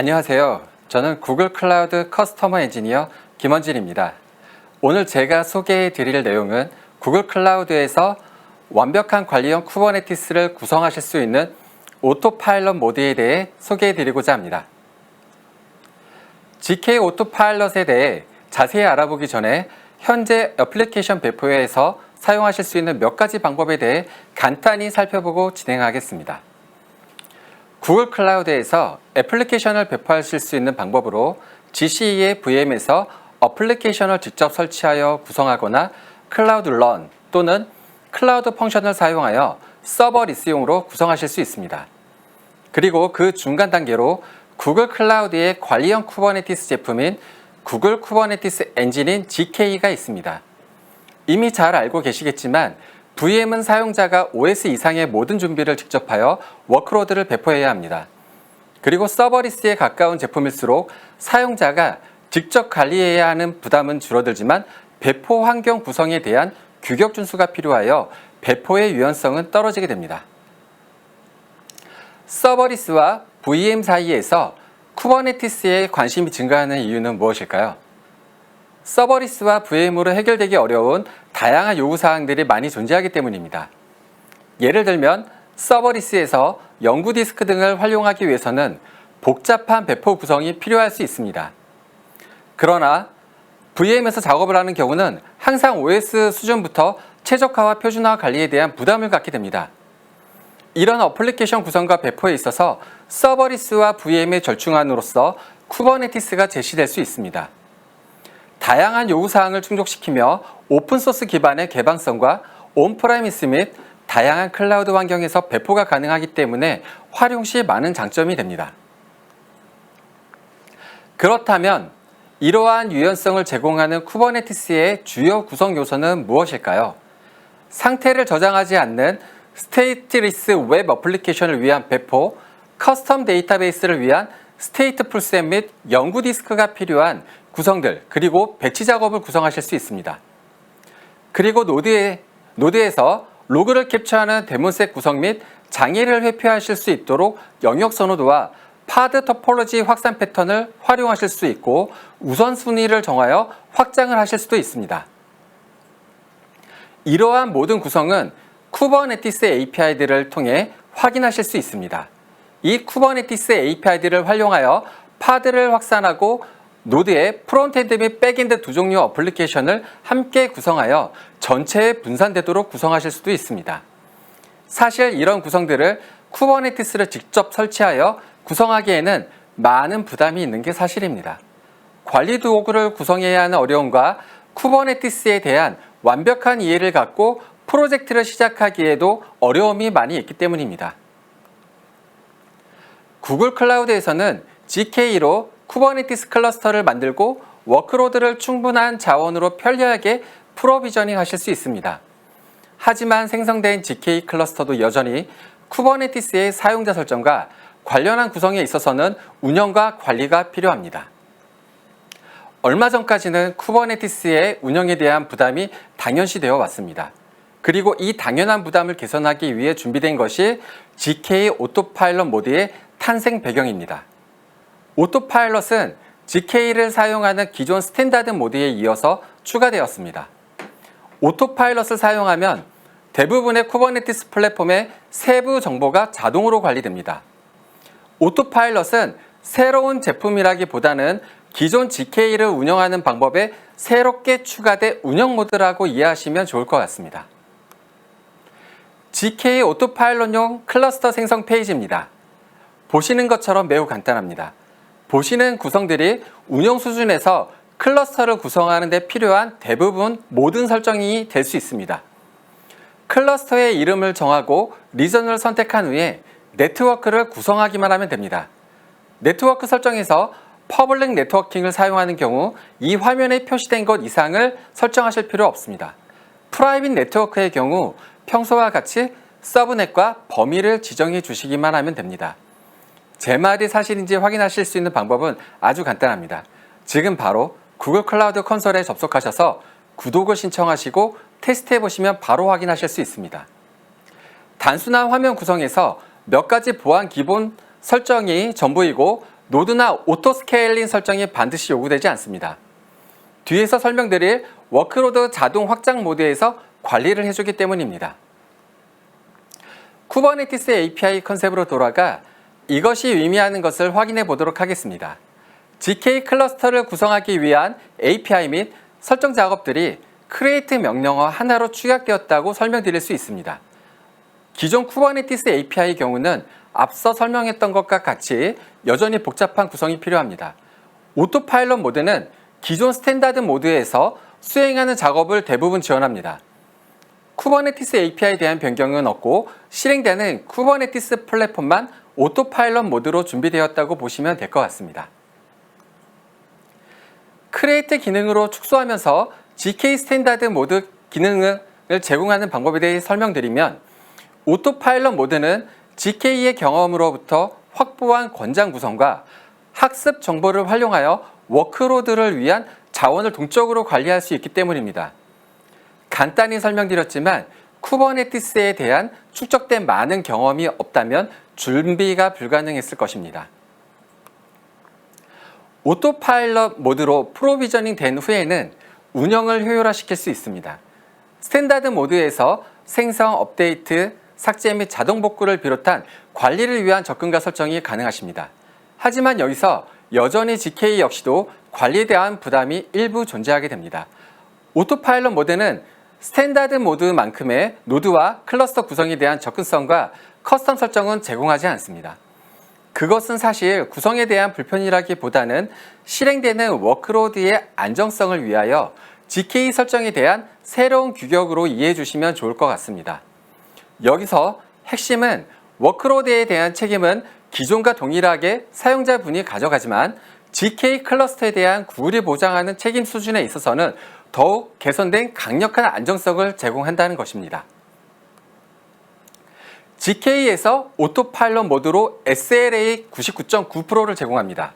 안녕하세요. 저는 구글 클라우드 커스터머 엔지니어 김원진입니다. 오늘 제가 소개해 드릴 내용은 구글 클라우드에서 완벽한 관리형 쿠버네티스를 구성하실 수 있는 오토파일럿 모드에 대해 소개해 드리고자 합니다. GK 오토파일럿에 대해 자세히 알아보기 전에 현재 애플리케이션 배포에서 사용하실 수 있는 몇 가지 방법에 대해 간단히 살펴보고 진행하겠습니다. 구글 클라우드에서 애플리케이션을 배포하실 수 있는 방법으로 GCE의 VM에서 어플리케이션을 직접 설치하여 구성하거나 클라우드 런 또는 클라우드 펑션을 사용하여 서버 리스용으로 구성하실 수 있습니다. 그리고 그 중간 단계로 구글 클라우드의 관리형 쿠버네티스 제품인 구글 쿠버네티스 엔진인 GK가 있습니다. 이미 잘 알고 계시겠지만 VM은 사용자가 OS 이상의 모든 준비를 직접 하여 워크로드를 배포해야 합니다. 그리고 서버리스에 가까운 제품일수록 사용자가 직접 관리해야 하는 부담은 줄어들지만 배포 환경 구성에 대한 규격 준수가 필요하여 배포의 유연성은 떨어지게 됩니다. 서버리스와 VM 사이에서 쿠버네티스에 관심이 증가하는 이유는 무엇일까요? 서버리스와 VM으로 해결되기 어려운 다양한 요구사항들이 많이 존재하기 때문입니다. 예를 들면 서버리스에서 연구 디스크 등을 활용하기 위해서는 복잡한 배포 구성이 필요할 수 있습니다. 그러나 VM에서 작업을 하는 경우는 항상 OS 수준부터 최적화와 표준화 관리에 대한 부담을 갖게 됩니다. 이런 어플리케이션 구성과 배포에 있어서 서버리스와 VM의 절충안으로서 쿠버네티스가 제시될 수 있습니다. 다양한 요구사항을 충족시키며 오픈소스 기반의 개방성과 온프라미스 및 다양한 클라우드 환경에서 배포가 가능하기 때문에 활용 시 많은 장점이 됩니다. 그렇다면 이러한 유연성을 제공하는 쿠버네티스의 주요 구성 요소는 무엇일까요? 상태를 저장하지 않는 스테이트리스 웹 어플리케이션을 위한 배포, 커스텀 데이터베이스를 위한 스테이트 풀셋 및 연구 디스크가 필요한 구성들, 그리고 배치 작업을 구성하실 수 있습니다. 그리고 노드에, 노드에서 로그를 캡처하는 데몬셋 구성 및 장애를 회피하실 수 있도록 영역 선호도와 파드 토폴로지 확산 패턴을 활용하실 수 있고 우선순위를 정하여 확장을 하실 수도 있습니다. 이러한 모든 구성은 쿠버네티스 API들을 통해 확인하실 수 있습니다. 이 쿠버네티스 API들을 활용하여 파드를 확산하고 노드의 프론트엔드 및 백엔드 두 종류 어플리케이션을 함께 구성하여 전체에 분산되도록 구성하실 수도 있습니다. 사실 이런 구성들을 쿠버네티스를 직접 설치하여 구성하기에는 많은 부담이 있는 게 사실입니다. 관리 도구를 구성해야 하는 어려움과 쿠버네티스에 대한 완벽한 이해를 갖고 프로젝트를 시작하기에도 어려움이 많이 있기 때문입니다. 구글 클라우드에서는 GK로 쿠버네티스 클러스터를 만들고 워크로드를 충분한 자원으로 편리하게 프로비저닝 하실 수 있습니다. 하지만 생성된 GK 클러스터도 여전히 쿠버네티스의 사용자 설정과 관련한 구성에 있어서는 운영과 관리가 필요합니다. 얼마 전까지는 쿠버네티스의 운영에 대한 부담이 당연시 되어 왔습니다. 그리고 이 당연한 부담을 개선하기 위해 준비된 것이 GK 오토파일럿 모드의 탄생 배경입니다. 오토파일럿은 GK를 사용하는 기존 스탠다드 모드에 이어서 추가되었습니다. 오토파일럿을 사용하면 대부분의 쿠버네티스 플랫폼의 세부 정보가 자동으로 관리됩니다. 오토파일럿은 새로운 제품이라기보다는 기존 GK를 운영하는 방법에 새롭게 추가된 운영 모드라고 이해하시면 좋을 것 같습니다. GK 오토파일럿용 클러스터 생성 페이지입니다. 보시는 것처럼 매우 간단합니다. 보시는 구성들이 운영 수준에서 클러스터를 구성하는 데 필요한 대부분 모든 설정이 될 수 있습니다. 클러스터의 이름을 정하고 리전을 선택한 후에 네트워크를 구성하기만 하면 됩니다. 네트워크 설정에서 퍼블릭 네트워킹을 사용하는 경우 이 화면에 표시된 것 이상을 설정하실 필요 없습니다. 프라이빗 네트워크의 경우 평소와 같이 서브넷과 범위를 지정해 주시기만 하면 됩니다. 제 말이 사실인지 확인하실 수 있는 방법은 아주 간단합니다. 지금 바로 구글 클라우드 컨솔에 접속하셔서 구독을 신청하시고 테스트해 보시면 바로 확인하실 수 있습니다. 단순한 화면 구성에서 몇 가지 보안 기본 설정이 전부이고 노드나 오토 스케일링 설정이 반드시 요구되지 않습니다. 뒤에서 설명드릴 워크로드 자동 확장 모드에서 관리를 해주기 때문입니다. 쿠버네티스 API 컨셉으로 돌아가 이것이 의미하는 것을 확인해 보도록 하겠습니다. GK 클러스터를 구성하기 위한 API 및 설정 작업들이 크리에이트 명령어 하나로 축약되었다고 설명드릴 수 있습니다. 기존 쿠버네티스 API의 경우는 앞서 설명했던 것과 같이 여전히 복잡한 구성이 필요합니다. 오토파일럿 모드는 기존 스탠다드 모드에서 수행하는 작업을 대부분 지원합니다. 쿠버네티스 API에 대한 변경은 없고 실행되는 쿠버네티스 플랫폼만 오토파일럿 모드로 준비되었다고 보시면 될 것 같습니다. 크리에이트 기능으로 축소하면서 GK 스탠다드 모드 기능을 제공하는 방법에 대해 설명드리면 오토파일럿 모드는 GK의 경험으로부터 확보한 권장 구성과 학습 정보를 활용하여 워크로드를 위한 자원을 동적으로 관리할 수 있기 때문입니다. 간단히 설명드렸지만 쿠버네티스에 대한 축적된 많은 경험이 없다면 준비가 불가능했을 것입니다. 오토파일럿 모드로 프로비저닝 된 후에는 운영을 효율화시킬 수 있습니다. 스탠다드 모드에서 생성, 업데이트, 삭제 및 자동 복구를 비롯한 관리를 위한 접근과 설정이 가능하십니다. 하지만 여기서 여전히 GK 역시도 관리에 대한 부담이 일부 존재하게 됩니다. 오토파일럿 모드는 스탠다드 모드만큼의 노드와 클러스터 구성에 대한 접근성과 커스텀 설정은 제공하지 않습니다. 그것은 사실 구성에 대한 불편이라기보다는 실행되는 워크로드의 안정성을 위하여 GK 설정에 대한 새로운 규격으로 이해해 주시면 좋을 것 같습니다. 여기서 핵심은 워크로드에 대한 책임은 기존과 동일하게 사용자분이 가져가지만 GK 클러스터에 대한 구울이 보장하는 책임 수준에 있어서는 더욱 개선된 강력한 안정성을 제공한다는 것입니다. GK에서 오토파일럿 모드로 SLA 99.9%를 제공합니다.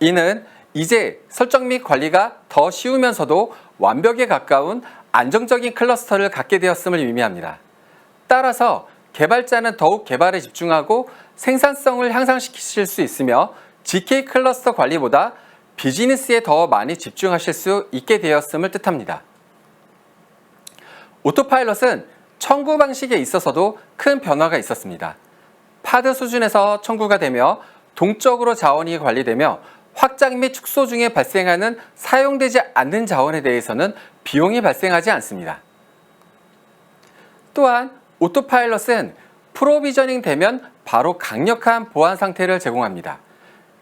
이는 이제 설정 및 관리가 더 쉬우면서도 완벽에 가까운 안정적인 클러스터를 갖게 되었음을 의미합니다. 따라서 개발자는 더욱 개발에 집중하고 생산성을 향상시키실 수 있으며 GK 클러스터 관리보다 비즈니스에 더 많이 집중하실 수 있게 되었음을 뜻합니다. 오토파일럿은 청구 방식에 있어서도 큰 변화가 있었습니다. 파드 수준에서 청구가 되며 동적으로 자원이 관리되며 확장 및 축소 중에 발생하는 사용되지 않는 자원에 대해서는 비용이 발생하지 않습니다. 또한 오토파일럿은 프로비저닝 되면 바로 강력한 보안 상태를 제공합니다.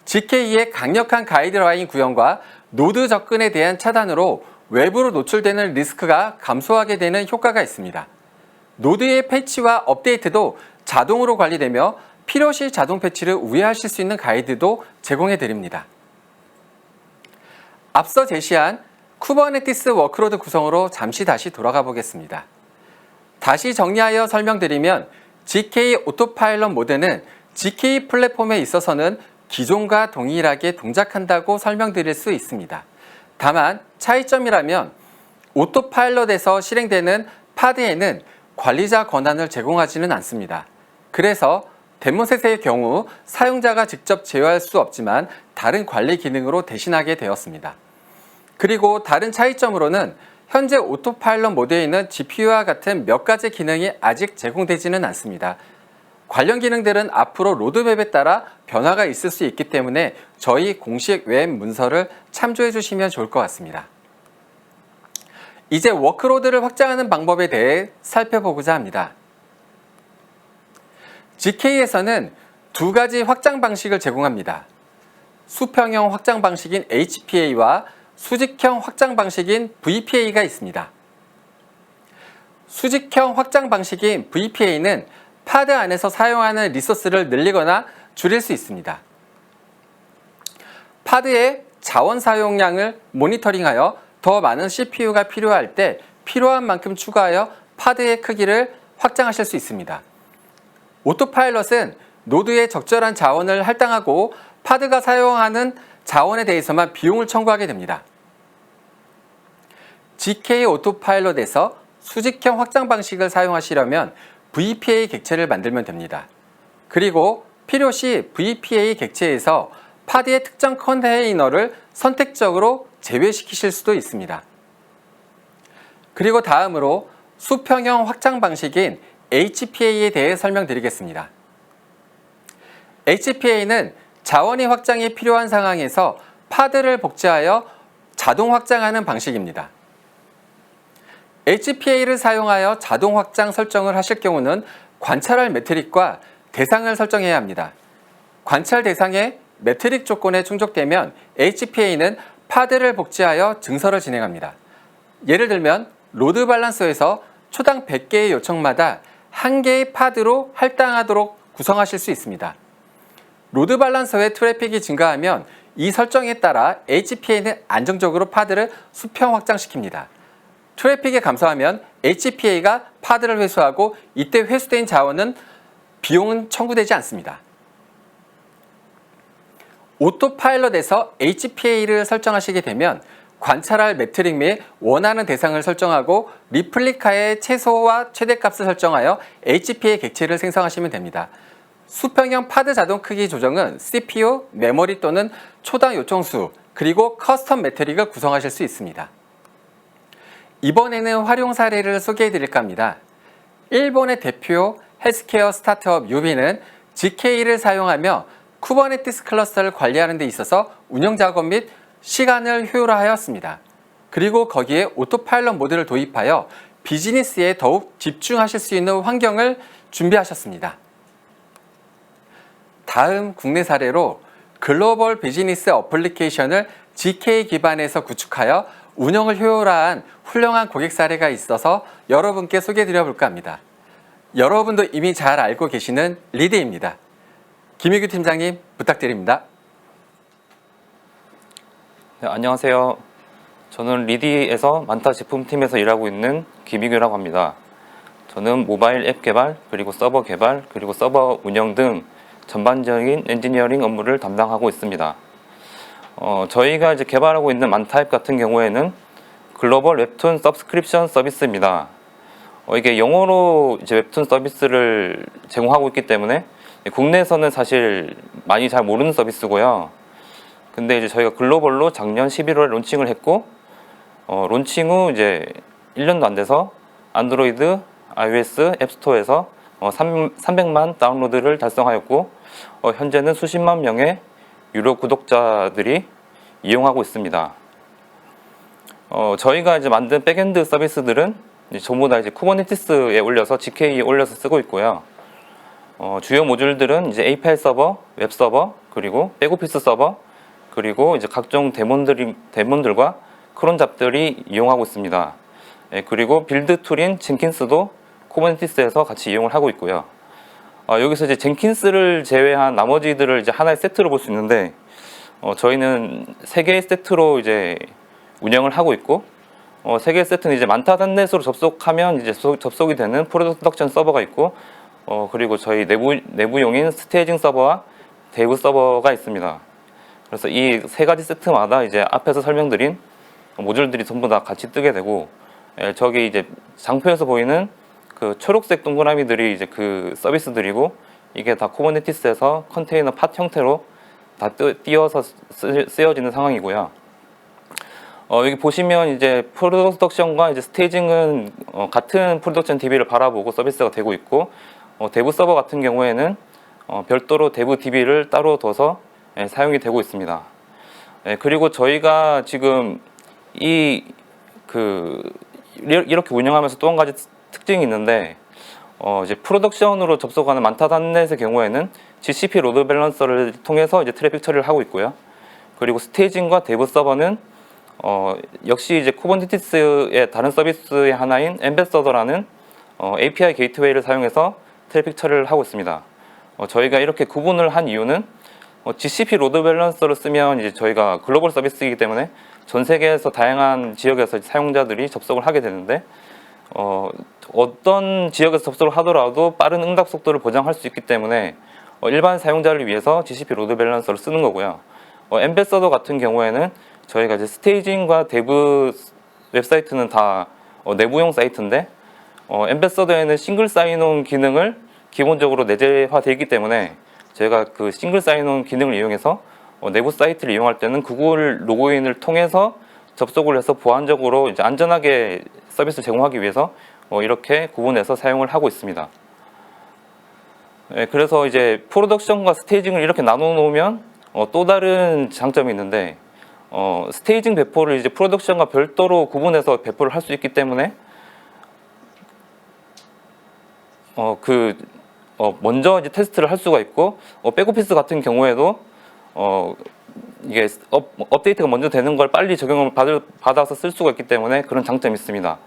GK의 강력한 가이드라인 구현과 노드 접근에 대한 차단으로 외부로 노출되는 리스크가 감소하게 되는 효과가 있습니다. 노드의 패치와 업데이트도 자동으로 관리되며 필요시 자동 패치를 우회하실 수 있는 가이드도 제공해 드립니다. 앞서 제시한 쿠버네티스 워크로드 구성으로 잠시 다시 돌아가 보겠습니다. 다시 정리하여 설명드리면 GK 오토파일럿 모드는 GK 플랫폼에 있어서는 기존과 동일하게 동작한다고 설명드릴 수 있습니다. 다만 차이점이라면 오토파일럿에서 실행되는 파드에는 관리자 권한을 제공하지는 않습니다. 그래서 데모셋의 경우 사용자가 직접 제어할 수 없지만 다른 관리 기능으로 대신하게 되었습니다. 그리고 다른 차이점으로는 현재 오토파일럿 모드에 있는 GPU와 같은 몇 가지 기능이 아직 제공되지는 않습니다. 관련 기능들은 앞으로 로드맵에 따라 변화가 있을 수 있기 때문에 저희 공식 웹 문서를 참조해 주시면 좋을 것 같습니다. 이제 워크로드를 확장하는 방법에 대해 살펴보고자 합니다. GK에서는 두 가지 확장 방식을 제공합니다. 수평형 확장 방식인 HPA와 수직형 확장 방식인 VPA가 있습니다. 수직형 확장 방식인 VPA는 파드 안에서 사용하는 리소스를 늘리거나 줄일 수 있습니다. 파드의 자원 사용량을 모니터링하여 더 많은 CPU가 필요할 때 필요한 만큼 추가하여 파드의 크기를 확장하실 수 있습니다. 오토파일럿은 노드에 적절한 자원을 할당하고 파드가 사용하는 자원에 대해서만 비용을 청구하게 됩니다. GK 오토파일럿에서 수직형 확장 방식을 사용하시려면 VPA 객체를 만들면 됩니다. 그리고 필요시 VPA 객체에서 파드의 특정 컨테이너를 선택적으로 제외시키실 수도 있습니다. 그리고 다음으로 수평형 확장 방식인 HPA에 대해 설명드리겠습니다. HPA는 자원이 확장이 필요한 상황에서 파드를 복제하여 자동 확장하는 방식입니다. HPA를 사용하여 자동 확장 설정을 하실 경우는 관찰할 매트릭과 대상을 설정해야 합니다. 관찰 대상에 매트릭 조건에 충족되면 HPA는 파드를 복제하여 증설을 진행합니다. 예를 들면 로드 밸런서에서 초당 100개의 요청마다 한 개의 파드로 할당하도록 구성하실 수 있습니다. 로드 밸런서의 트래픽이 증가하면 이 설정에 따라 HPA는 안정적으로 파드를 수평 확장시킵니다. 트래픽이 감소하면 HPA가 파드를 회수하고 이때 회수된 자원은 비용은 청구되지 않습니다. 오토파일럿에서 HPA를 설정하시게 되면 관찰할 매트릭 및 원하는 대상을 설정하고 리플리카의 최소와 최대값을 설정하여 HPA 객체를 생성하시면 됩니다. 수평형 파드 자동 크기 조정은 CPU, 메모리 또는 초당 요청수, 그리고 커스텀 매트릭을 구성하실 수 있습니다. 이번에는 활용 사례를 소개해 드릴까 합니다. 일본의 대표 헬스케어 스타트업 유비는 GK를 사용하며 쿠버네티스 클러스터를 관리하는 데 있어서 운영 작업 및 시간을 효율화하였습니다. 그리고 거기에 오토파일럿 모드를 도입하여 비즈니스에 더욱 집중하실 수 있는 환경을 준비하셨습니다. 다음 국내 사례로 글로벌 비즈니스 어플리케이션을 GK 기반에서 구축하여 운영을 효율화한 훌륭한 고객 사례가 있어서 여러분께 소개해 드려 볼까 합니다. 여러분도 이미 잘 알고 계시는 리드입니다. 김희규 팀장님 부탁드립니다. 네, 안녕하세요. 저는 리디에서 만타 제품팀에서 일하고 있는 김희규라고 합니다. 저는 모바일 앱 개발, 그리고 서버 개발, 그리고 서버 운영 등 전반적인 엔지니어링 업무를 담당하고 있습니다. 어, 저희가 이제 개발하고 있는 만타 앱 같은 경우에는 글로벌 웹툰 서브스크립션 서비스입니다. 어, 이게 영어로 이제 웹툰 서비스를 제공하고 있기 때문에 국내에서는 사실 많이 잘 모르는 서비스고요. 근데 이제 저희가 글로벌로 작년 11월에 론칭을 했고 어, 론칭 후 이제 1년도 안 돼서 안드로이드, iOS 앱스토어에서 어, 3, 300만 다운로드를 달성하였고 어, 현재는 수십만 명의 유료 구독자들이 이용하고 있습니다. 어, 저희가 이제 만든 백엔드 서비스들은 이제 전부 다 이제 쿠버네티스에 올려서 GK에 올려서 쓰고 있고요. 어, 주요 모듈들은 이제 API 서버, 웹 서버, 그리고 백오피스 서버, 그리고 이제 각종 데몬들이, 데몬들과 크론 잡들이 이용하고 있습니다. 예, 그리고 빌드 툴인 젠킨스도 쿠버네티스에서 같이 이용을 하고 있고요. 어, 여기서 이제 젠킨스를 제외한 나머지들을 이제 하나의 세트로 볼 수 있는데 어, 저희는 세 개의 세트로 이제 운영을 하고 있고 어, 세 개의 세트는 이제 만타단넷으로 접속하면 이제 소- 접속이 되는 프로덕션 서버가 있고 어, 그리고 저희 내부 내부용인 스테이징 서버와 데브 서버가 있습니다. 그래서 이 세 가지 세트마다 이제 앞에서 설명드린 모듈들이 전부 다 같이 뜨게 되고 예, 저기 이제 장표에서 보이는 그 초록색 동그라미들이 이제 그 서비스들이고 이게 다 쿠버네티스에서 컨테이너 팟 형태로 다 뜨- 띄어서 쓰- 쓰여지는 상황이고요. 어, 여기 보시면 이제 프로덕션과 이제 스테이징은 어, 같은 프로덕션 DB를 바라보고 서비스가 되고 있고 어, 대부 서버 같은 경우에는 어, 별도로 대부 DB를 따로 둬서 예, 사용이 되고 있습니다. 예, 그리고 저희가 지금 이 그 이렇게 운영하면서 또 한 가지 특징이 있는데 어, 이제 프로덕션으로 접속하는 만타단넷의 경우에는 GCP 로드 밸런서를 통해서 이제 트래픽 처리를 하고 있고요. 그리고 스테이징과 데브 서버는 어, 역시 이제 쿠버네티스의 다른 서비스의 하나인 엠베서더라는 어, API 게이트웨이를 사용해서 트래픽 처리를 하고 있습니다. 어, 저희가 이렇게 구분을 한 이유는 어, GCP 로드 밸런서를 쓰면 이제 저희가 글로벌 서비스이기 때문에 전 세계에서 다양한 지역에서 사용자들이 접속을 하게 되는데 어, 어떤 지역에서 접속을 하더라도 빠른 응답 속도를 보장할 수 있기 때문에 어, 일반 사용자를 위해서 GCP 로드 밸런서를 쓰는 거고요. 어, 엠베서더 같은 경우에는 저희가 이제 스테이징과 데브 웹사이트는 다 어, 내부용 사이트인데 어, 엠베서더에는 싱글 사인온 기능을 기본적으로 내재화되어 있기 때문에 저희가 그 싱글 사인온 기능을 이용해서 어, 내부 사이트를 이용할 때는 구글 로그인을 통해서 접속을 해서 보안적으로 이제 안전하게 서비스 제공하기 위해서 어, 이렇게 구분해서 사용을 하고 있습니다. 예, 그래서 이제 프로덕션과 스테이징을 이렇게 나눠 놓으면 어, 또 다른 장점이 있는데 어, 스테이징 배포를 이제 프로덕션과 별도로 구분해서 배포를 할 수 있기 때문에 어, 그 어, 먼저 이제 테스트를 할 수가 있고 어, 백오피스 같은 경우에도 어, 이게 업, 업데이트가 먼저 되는 걸 빨리 적용을 받을, 받아서 쓸 수가 있기 때문에 그런 장점이 있습니다.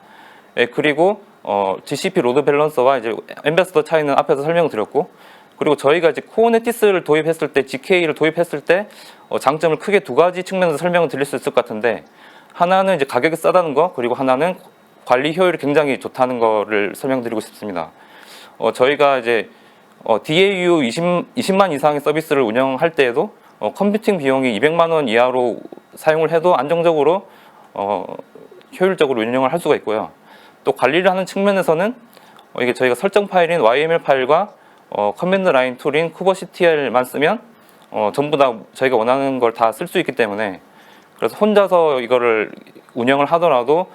예, 그리고 어, GCP 로드 밸런서와 이제 엠베스더 차이는 앞에서 설명드렸고 그리고 저희가 이제 쿠버네티스를 도입했을 때 GK를 도입했을 때 어, 장점을 크게 두 가지 측면에서 설명을 드릴 수 있을 것 같은데 하나는 이제 가격이 싸다는 거 그리고 하나는 관리 효율이 굉장히 좋다는 거를 설명드리고 싶습니다. 어, 저희가 이제 어, DAU 20, 20만 이상의 서비스를 운영할 때에도 어, 컴퓨팅 비용이 200만 원 이하로 사용을 해도 안정적으로 어, 효율적으로 운영을 할 수가 있고요. 또 관리를 하는 측면에서는 어, 이게 저희가 설정 파일인 YML 파일과 어, 커맨드 라인 툴인 쿠버CTL만 쓰면 어, 전부 다 저희가 원하는 걸 다 쓸 수 있기 때문에 그래서 혼자서 이거를 운영을 하더라도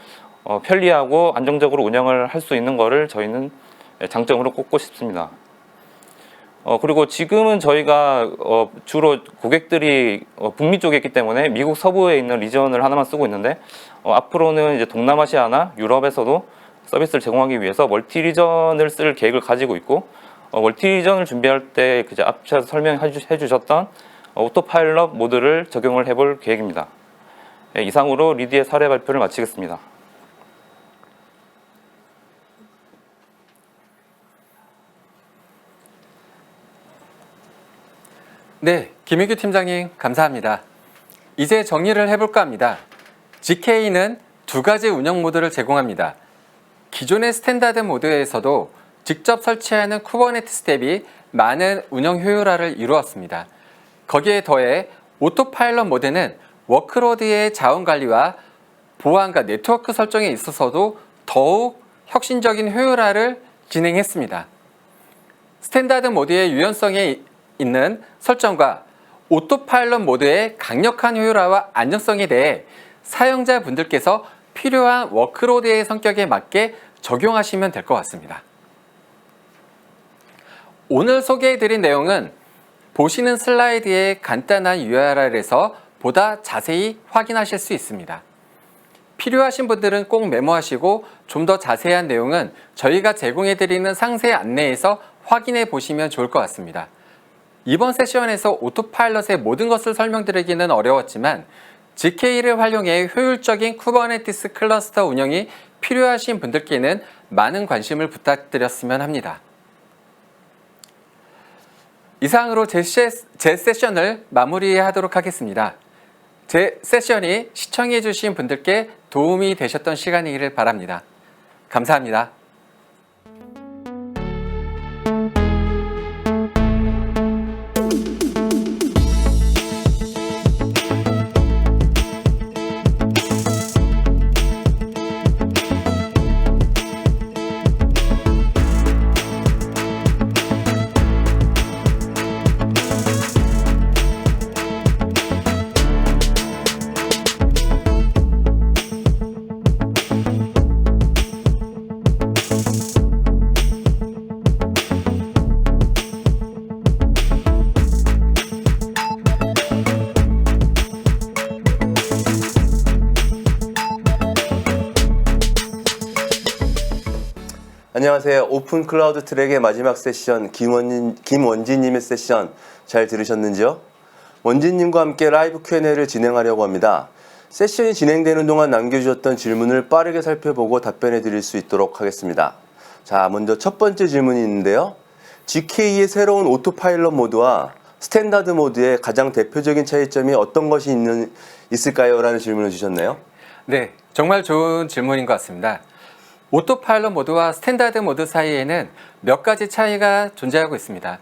어, 편리하고 안정적으로 운영을 할 수 있는 거를 저희는 장점으로 꼽고 싶습니다. 어, 그리고 지금은 저희가 어, 주로 고객들이 어, 북미 쪽에 있기 때문에 미국 서부에 있는 리전을 하나만 쓰고 있는데 어, 앞으로는 이제 동남아시아나 유럽에서도 서비스를 제공하기 위해서 멀티 리전을 쓸 계획을 가지고 있고 어, 멀티 리전을 준비할 때 그제 앞에서 설명해 주- 해주셨던 어, 오토파일럿 모드를 적용을 해볼 계획입니다. 예, 이상으로 리디의 사례 발표를 마치겠습니다. 네, 김희규 팀장님 감사합니다. 이제 정리를 해볼까 합니다. GK는 두 가지 운영 모드를 제공합니다. 기존의 스탠다드 모드에서도 직접 설치하는 쿠버네티스 탭이 많은 운영 효율화를 이루었습니다. 거기에 더해 오토파일럿 모드는 워크로드의 자원 관리와 보안과 네트워크 설정에 있어서도 더욱 혁신적인 효율화를 진행했습니다. 스탠다드 모드의 유연성에 있는 설정과 오토파일럿 모드의 강력한 효율화와 안정성에 대해 사용자분들께서 필요한 워크로드의 성격에 맞게 적용하시면 될 것 같습니다. 오늘 소개해드린 내용은 보시는 슬라이드의 간단한 URL에서 보다 자세히 확인하실 수 있습니다. 필요하신 분들은 꼭 메모하시고 좀 더 자세한 내용은 저희가 제공해드리는 상세 안내에서 확인해 보시면 좋을 것 같습니다. 이번 세션에서 오토파일럿의 모든 것을 설명드리기는 어려웠지만 GK를 활용해 효율적인 쿠버네티스 클러스터 운영이 필요하신 분들께는 많은 관심을 부탁드렸으면 합니다. 이상으로 제, 세- 제 세션을 마무리하도록 하겠습니다. 제 세션이 시청해주신 분들께 도움이 되셨던 시간이기를 바랍니다. 감사합니다. 안녕하세요. 오픈 클라우드 트랙의 마지막 세션 김원진, 김원진님의 세션 잘 들으셨는지요? 원진님과 함께 라이브 Q&A를 진행하려고 합니다. 세션이 진행되는 동안 남겨주셨던 질문을 빠르게 살펴보고 답변해 드릴 수 있도록 하겠습니다. 자, 먼저 첫 번째 질문이 있는데요. GK의 새로운 오토파일럿 모드와 스탠다드 모드의 가장 대표적인 차이점이 어떤 것이 있는, 있을까요? 라는 질문을 주셨네요. 네, 정말 좋은 질문인 것 같습니다. 오토파일럿 모드와 스탠다드 모드 사이에는 몇 가지 차이가 존재하고 있습니다.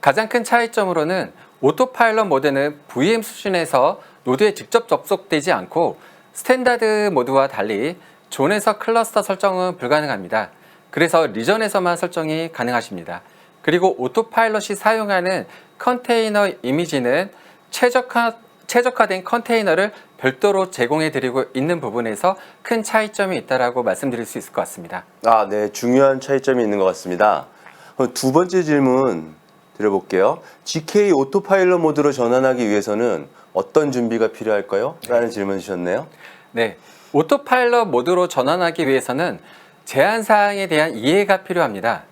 가장 큰 차이점으로는 오토파일럿 모드는 VM 수준에서 노드에 직접 접속되지 않고 스탠다드 모드와 달리 존에서 클러스터 설정은 불가능합니다. 그래서 리전에서만 설정이 가능하십니다. 그리고 오토파일럿이 사용하는 컨테이너 이미지는 최적화 최적화된 컨테이너를 별도로 제공해 드리고 있는 부분에서 큰 차이점이 있다라고 말씀드릴 수 있을 것 같습니다. 아, 네. 중요한 차이점이 있는 것 같습니다. 두 번째 질문 드려볼게요. GK 오토파일럿 모드로 전환하기 위해서는 어떤 준비가 필요할까요? 라는 질문 주셨네요. 네. 오토파일럿 모드로 전환하기 위해서는 제한 사항에 대한 이해가 필요합니다.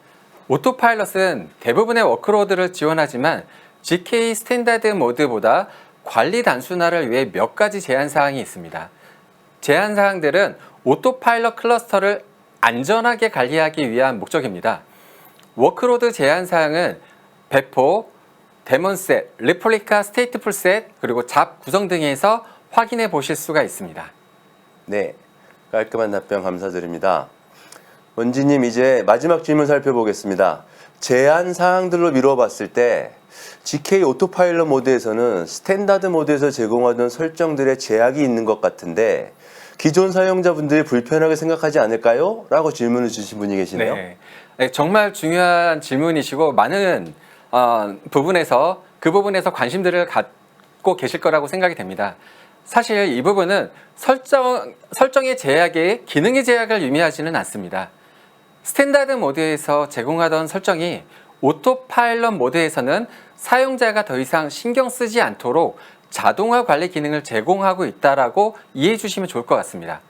오토파일럿은 대부분의 워크로드를 지원하지만 GK 스탠다드 모드보다 관리 단순화를 위해 몇 가지 제한 사항이 있습니다. 제한 사항들은 오토파일럿 클러스터를 안전하게 관리하기 위한 목적입니다. 워크로드 제한 사항은 배포, 데몬셋, 리플리카 스테이트 풀 셋, 그리고 잡 구성 등에서 확인해 보실 수가 있습니다. 네. 깔끔한 답변 감사드립니다. 원지님 이제 마지막 질문 살펴보겠습니다. 제한 사항들로 미뤄봤을 때 GK 오토파일럿 모드에서는 스탠다드 모드에서 제공하던 설정들의 제약이 있는 것 같은데 기존 사용자분들이 불편하게 생각하지 않을까요? 라고 질문을 주신 분이 계시네요. 네. 네, 정말 중요한 질문이시고 많은 어, 부분에서 그 부분에서 관심들을 갖고 계실 거라고 생각이 됩니다. 사실 이 부분은 설정 설정의 제약이 기능의 제약을 의미하지는 않습니다. 스탠다드 모드에서 제공하던 설정이 오토파일럿 모드에서는 사용자가 더 이상 신경 쓰지 않도록 자동화 관리 기능을 제공하고 있다라고 이해해 주시면 좋을 것 같습니다.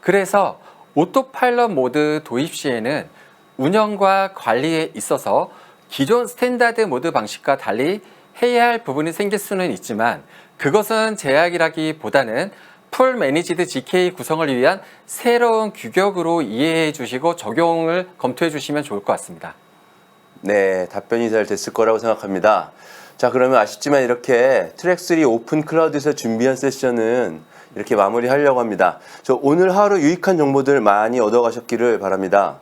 그래서 오토파일럿 모드 도입 시에는 운영과 관리에 있어서 기존 스탠다드 모드 방식과 달리 해야 할 부분이 생길 수는 있지만 그것은 제약이라기보다는 풀 매니지드 GK 구성을 위한 새로운 규격으로 이해해 주시고 적용을 검토해 주시면 좋을 것 같습니다. 네, 답변이 잘 됐을 거라고 생각합니다. 자, 그러면 아쉽지만 이렇게 트랙3 오픈 클라우드에서 준비한 세션은 이렇게 마무리하려고 합니다. 저 오늘 하루 유익한 정보들 많이 얻어가셨기를 바랍니다.